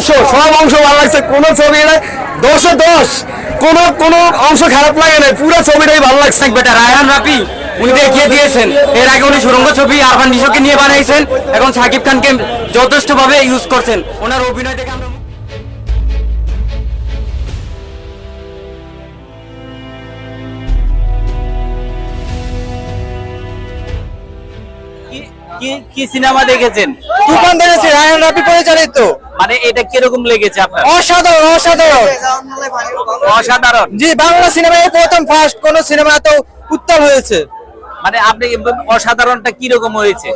অংশ সব অংশ ভালো লাগছে কোন ছবি এটা দশে দশ কোন কোন অংশ খারাপ লাগে না পুরো ছবিটাই ভালো লাগছে। বেটা রায়হান রাফি উনি দেখিয়ে দিয়েছেন। এর আগে উনি সুরঙ্গ ছবি আরবান নিশোকে নিয়ে বানাইছেন। এখন সাকিব খানকে যথেষ্ট ভাবে ইউজ করছেন। ওনার অভিনয় দেখে আমরা কি- সিনেমা দেখেছেন? তুফান দেখেছি রায়ন রাফি পরিচালিত। মানে এটা কীরকম লেগেছে আপনার অসাধারণ অসাধারণ অসাধারণ জি বাংলা সিনেমায় প্রথম ফার্স্ট কোন সিনেমা এত উত্তম হয়েছে মানে আপনি অসাধারণটা কীরকম হয়েছে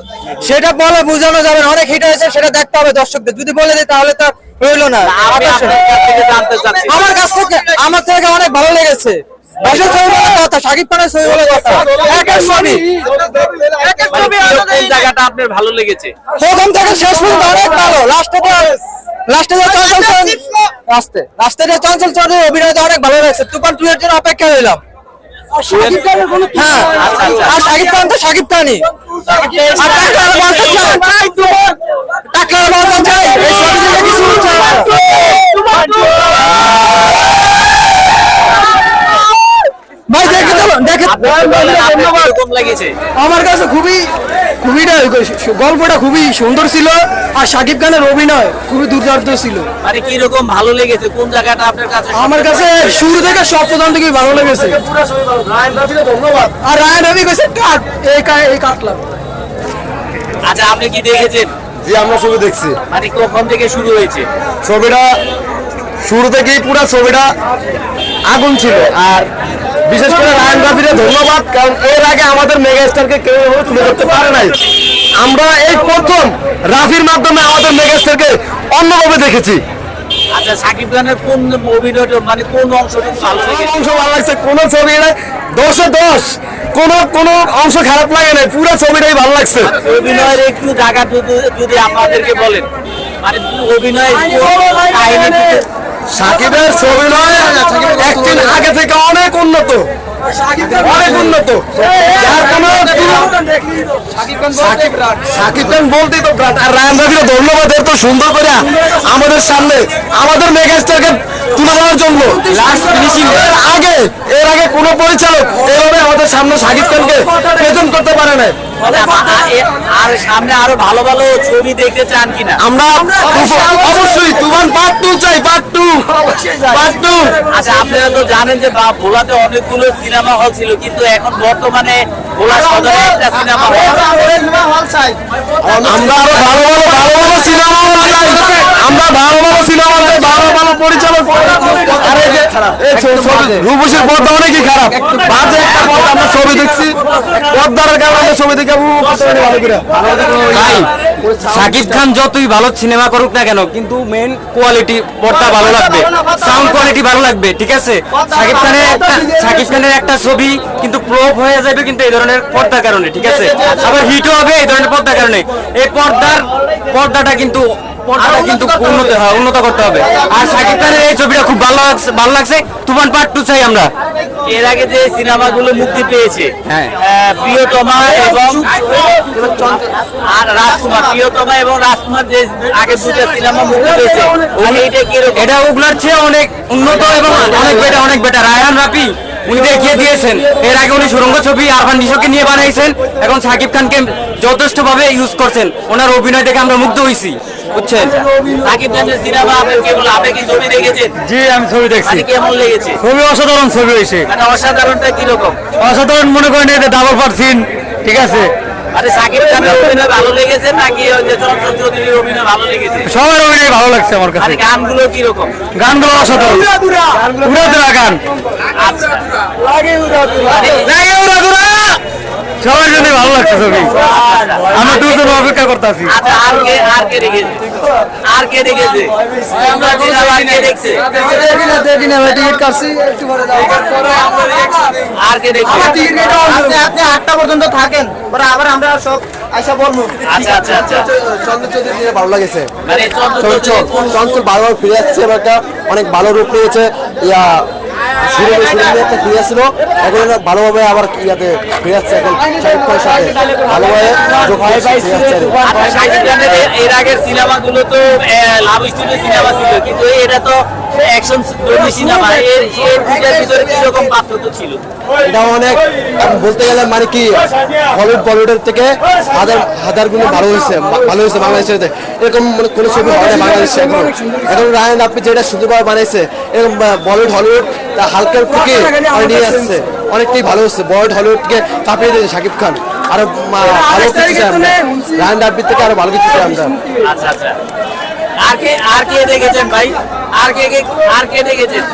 সেটা বলে বোঝানো যাবে না অনেক হিট হয়েছে সেটা দেখতে হবে দর্শকদের যদি বলে দিই তাহলে তো রইল না আমার কাছ থেকে আমার থেকে অনেক ভালো লেগেছে কথা শাকিব খানের ছবি বলে কথা জায়গাটা আপনার ভালো লেগেছে? প্রথম থেকে শেষ পর্যন্ত অনেক ভালো। লাস্টে লাস্টে যে চঞ্চল লাস্টে লাস্টে যে চঞ্চল অভিনয়টা অনেক ভালো লাগছে। তুফান টু এর জন্য অপেক্ষা রইলাম। হ্যাঁ। আর শাকিব খান তো শাকিব খানই। টাকলার বলতে চাই টাকলার বলতে চাই এই ছবি কিছু ভাই দেখে দেখে লেগেছে। আমার কাছে খুবই গল্পটা খুবই সুন্দর ছিল আর শাকিব খানের অভিনয় খুবই দুর্দান্ত ছিল। মানে কীরকম ভালো লেগেছে? কোন জায়গাটা আপনার কাছে আমার কাছে শুরু থেকে সব প্রধান থেকেই ভালো লেগেছে। ধন্যবাদ। আর রায়ন রবি কইছে কাট এই এই কাটলাম। আচ্ছা আপনি কি দেখেছেন? জি আমরা শুরু দেখছি। মানে কখন থেকে শুরু হয়েছে? ছবিটা শুরু থেকেই পুরো ছবিটা আগুন ছিল। আর বিশেষ করে রায়ন রাফিরে ধন্যবাদ কারণ এর আগে আমাদের মেগা স্টারকে কেউ এভাবে তুলে ধরতে পারে নাই। আমরা এই প্রথম রাফির মাধ্যমে আমাদের মেগা স্টারকে অন্যভাবে দেখেছি। আচ্ছা সাকিব খানের কোন অভিনয়টা মানে কোন অংশটা ভালো লেগেছে অংশ ভালো লাগছে কোন ছবি এটা দশে দশ কোন কোন অংশ খারাপ লাগে না পুরো ছবিটাই ভালো লাগছে। অভিনয়ের একটু জায়গা যদি আপনাদেরকে বলেন। মানে অভিনয় কাহিনী সাকিবের ছবি নয় আগে থেকে অনেক উন্নত। অনেক উন্নত। সাকিব খান বলতেই তো ব্রাট। আর রায়ন রবির ধন্যবাদ এত সুন্দর করে আমাদের সামনে আমাদের মেগাস্টারকে তুলে দেওয়ার জন্য। এর আগে এর আগে কোনো পরিচালক এভাবে আমাদের সামনে সাকিব খানকে প্রেজেন্ট করতে পারে না আর সামনে আরও ভালো ভালো ছবি দেখতে চান কিনা? আমরা অবশ্যই তুফান পার্ট টু চাই পার্ট টু পার্ট টু আচ্ছা আপনারা তো জানেন যে ভোলাতে অনেকগুলো সিনেমা হল ছিল কিন্তু এখন বর্তমানে ভোলা সদরে একটা সিনেমা হল আমরা আরও ভালো ভালো ভালো ভালো সিনেমা চাই আমরা ভালো ভালো সিনেমা চাই ভালো ভালো পরিচালক আর এই যে এই ছ- ছবি রূপসীর পর্দা অনেকই খারাপ বাজে একটা পর্দা আমরা ছবি দেখছি পর্দার কারণে ছবি দেখে ভালো করে সাকিব খান যতই ভালো সিনেমা করুক না কেন কিন্তু মেন কোয়ালিটি পর্দা ভালো লাগবে। সাউন্ড কোয়ালিটি ভালো লাগবে ঠিক আছে? সাকিব খানের একটা সাকিব খানের একটা ছবি কিন্তু প্রোভ হয়ে যাবে কিন্তু এই ধরনের পর্দার কারণে ঠিক আছে? আবার হিটও হবে এই ধরনের পর্দার কারণে। এই পর্দার পর্দাটা কিন্তু পর্দাটা কিন্তু উন্নত হয় উন্নত করতে হবে। আর সাকিব খানের এই ছবিটা খুব ভালো লাগছে ভালো লাগছে। তুফান পার্ট টু চাই আমরা। এর আগে যে সিনেমাগুলো মুক্তি পেয়েছে হ্যাঁ। প্রিয়তমা এবং আর রাজকুমার। প্রিয়তমা এবং রাজকুমার যে আগে দুটো সিনেমা মুক্তি পেয়েছে এটা ওগুলার চেয়ে অনেক উন্নত এবং অনেক বেটার অনেক বেটার রায়হান রাফি উনি দেখিয়ে দিয়েছেন? এর আগে উনি সুরঙ্গ ছবি আরফান নিশোকে নিয়ে বানাইছেন। এখন সাকিব খানকে যথেষ্টভাবে ইউজ করছেন। ওনার অভিনয় দেখে আমরা মুগ্ধ হয়েছি বুঝছেন? সাকিব খানের সিনেমা আপনি কেবল আপনি কি ছবি দেখেছেন? জি আমি ছবি দেখছি। মানে কেমন লেগেছে? ছবি অসাধারণ ছবি হয়েছে মানে অসাধারণটা অসাধারণ মনে করেন এটা ডাবল পার সিন ঠিক আছে? মানে সাকিব খানের অভিনয় ভালো লেগেছে নাকি ওই যে চঞ্চল চৌধুরীর অভিনয় ভালো লেগেছে? সবার অভিনয় ভালো লাগছে আমার কাছে। গানগুলো কীরকম? গানগুলো অসাধারণ। গান। আচ্ছা। লাগে সবার জন্য ভালো লাগছে ছবি। আমরা দুজন অপেক্ষা করতেছি আচ্ছা আর কে আর কে দেখেছে আর কে দেখেছে? আমরা আর কে দেখছে? টিকিট কাটছি একটু পরে আর কে দেখছে? আপনি আপনি আটটা পর্যন্ত থাকেন পরে আবার আমরা সব আইসা বলব। আচ্ছা আচ্ছা আচ্ছা। চন্দ্র চৌধুরী ভালো লাগেছে। মানে কোন- বারবার ফিরে আসছে এবার একটা অনেক ভালো রূপ পেয়েছে। ইয়া শুরু শুরু একটা ফিরে আসছিল এখন ওরা ভালোভাবে আবার ইয়াতে ফিরে আসছে। এখন শাকিব খানের সাথে ভালোভাবে যোগ ফিরে আসছে। আচ্ছা, এর আগের সিনেমাগুলো তো লাভ স্টোরি সিনেমা ছিল। কিন্তু এটা তো অ্যাকশন সিনেমা এর এর দুটার ভিতরে কীরকম পার্থক্য ছিল? এটা অনেক বলতে গেলে মানে কি হলিউড বলিউডের থেকে হাজার হাজার গুণে ভালো হয়েছে ভালো হয়েছে বাংলাদেশের এরকম মানে কোনো ছবি হয় না বাংলাদেশে এখন। এখন রায়ন আপনি যেটা সুন্দরভাবে বানাইছে এরকম বলিউড হলিউড তা হালকার থেকে মানে নিয়ে আসছে। অনেকটাই ভালো হচ্ছে। বলিউড হলিউডকে কাঁপিয়ে দিয়েছে শাকিব খান। আরও ভালো কিছু চাই রায়ন রাব্বির থেকে আরও ভালো কিছু চাই আমরা আচ্ছা আচ্ছা। আর কে আর কে দেখেছেন ভাই? আর কে কে আর কে দেখেছেন?